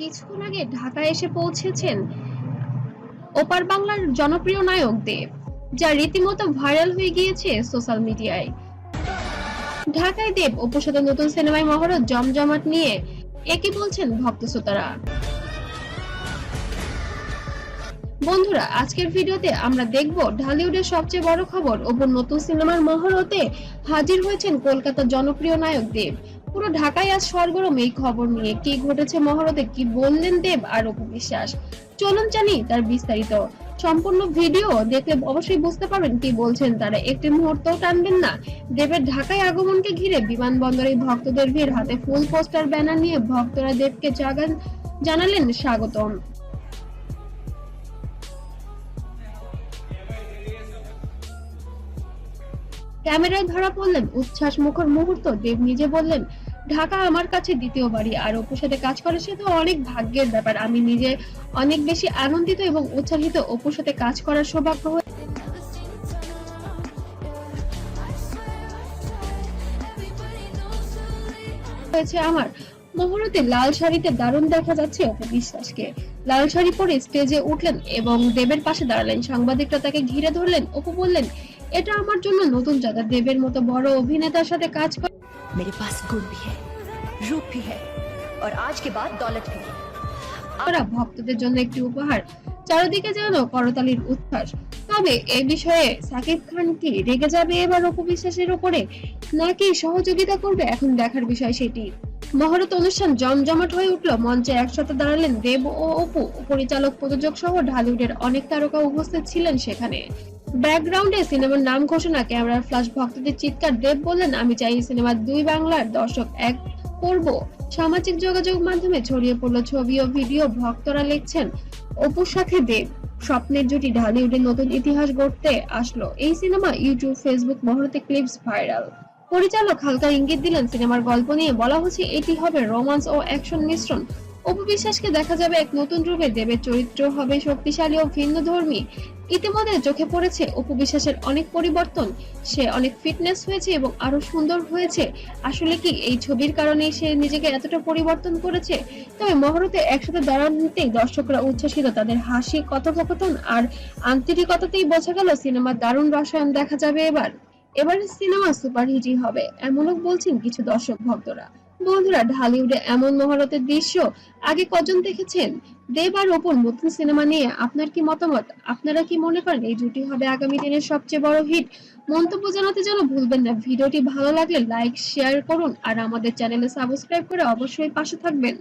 কিছুক্ষণ আগে ঢাকায় এসে পৌঁছেছেন ওপার বাংলার জনপ্রিয় নায়ক দেব, যা রীতিমতো ভাইরাল হয়ে গিয়েছে সোশ্যাল মিডিয়ায়। ঢাকায় দেব অপুর নতুন সিনেমায় মহরত জমজমাট নিয়ে একই বলছেন ভক্ত শ্রোতারা। বন্ধুরা, আজকের ভিডিওতে আমরা দেখব ঢালিউডের সবচেয়ে বড় খবর ওপর নতুন সিনেমার মহরতে হাজির হয়েছেন কলকাতার জনপ্রিয় নায়ক দেব। পুরো ঢাকায় আজ সরগরম এই খবর নিয়ে। কি ঘটেছে মহারথে, কি বললেন দেব আর অপু বিশ্বাস চলুন জানি তার বিস্তারিত। সম্পূর্ণ ভিডিও দেখলে অবশ্যই বুঝতে পারবেন কি বলছেন তারা। একটি মুহূর্তও টানবেন না। দেবের ঢাকায় আগমনকে ঘিরে বিমানবন্দরে ভক্তদের ভিড়। হাতে ফুল পোস্টার, ব্যানার নিয়ে ভক্তরা দেবকে জাগান জানালেন স্বাগতম। ক্যামেরায় ধরা পড়লেন উচ্ছ্বাস মুখর মুহূর্ত। দেব নিজে বললেন, ঢাকা আমার কাছে দ্বিতীয় বাড়ি, আর অপুর সাথে কাজ করা সে তো অনেক ভাগ্যের ব্যাপার। আমি নিজে অনেক বেশি আনন্দিত এবং উৎসাহিত অপুর সাথে কাজ করার সৌভাগ্য হয়ে- হয়েছে আমার। মুহূর্তে লাল শাড়িতে দারুণ দেখা যাচ্ছে অপু বিশ্বাসকে। লাল শাড়ি পরে স্টেজে উঠলেন এবং দেবের পাশে দাঁড়ালেন। সাংবাদিকরা তাকে ঘিরে ধরলেন। অপু বললেন এটা আমার জন্য নতুন জায়গা দেবের মতো বড় অভিনেতার সাথে কাজ করে মেরে পাস গুণ ভি হ্যায় রূপ ভি হ্যায় আর আজ কে বাদ দৌলত ভি করা ভক্তদের জন্য একটি উপহার। চারিদিকে যেন করতালির উচ্ছ্বাস। তবে এ বিষয়ে সাকিব খান কি রেগে যাবে এবার অপবিশ্বাসের উপরে নাকি সহযোগিতা করবে এখন দেখার বিষয় সেটি? মহরত অনুষ্ঠান জমজমাট হয়ে উঠল। মঞ্চে একসাথে দাঁড়ালেন দেব ও অপু। পরিচালক প্রযোজক সহ ঢালিউডের অনেক তারকা উপস্থিত ছিলেন সেখানে। ব্যাকগ্রাউন্ডে সিনেমার নাম ঘোষণা ক্যামেরার ফ্লাশ ভক্তদের চিৎকার দেব বললেন, আমি চাই এই সিনেমার দুই বাংলার দর্শক এক করব। সামাজিক যোগাযোগ মাধ্যমে ছড়িয়ে পড়ল ছবি ও ভিডিও ভক্তরা লিখছেন, অপুর সাথে দেব। স্বপ্নের জুটি ঢালিউডের নতুন ইতিহাস গড়তে আসলো। এই সিনেমা ইউটিউব, ফেসবুক মহরতে ক্লিপস ভাইরাল পরিচালক হালকা ইঙ্গিত দিলেন, সিনেমার গল্প নিয়ে বলা হচ্ছে এটি হবে রোমান্স ও অ্যাকশন মিশ্রণ। অপু বিশ্বাসকে দেখা যাবে এক নতুন রূপে। দেবের চরিত্র হবে শক্তিশালী ও ভিন্ন ধর্মী। ইতিমধ্যে চোখে পড়েছে অপু বিশ্বাসের অনেক পরিবর্তন। সে অনেক ফিটনেস হয়েছে এবং আরও সুন্দর হয়েছে। আসলে কি এই ছবির কারণে সে নিজেকে এতটা পরিবর্তন করেছে? তবে মহরতে একসাথে দাঁড়ানোতেই দর্শকরা উচ্ছ্বাসিত। তাদের হাসি, কথোপকথন আর আন্তরিকতাতেই বোঝা গেল সিনেমার দারুণ রসায়ন দেখা যাবে এবার। এবারের সিনেমা সুপারহিটই হবে এমনও বলছেন কিছু দর্শক ভক্তরা। বন্ধুরা, ঢালিউডে এমন মহারতের দৃশ্য আগে কজন দেখেছেন? দেব আর ওপর নতুন সিনেমা নিয়ে আপনার কি মতামত? আপনারা কি মনে করেন এই জুটি হবে আগামী দিনের সবচেয়ে বড় হিট? মন্তব্য জানাতে যেন ভুলবেন না। ভিডিওটি ভালো লাগলে লাইক, শেয়ার করুন আর আমাদের চ্যানেলে সাবস্ক্রাইব করে অবশ্যই পাশে থাকবেন।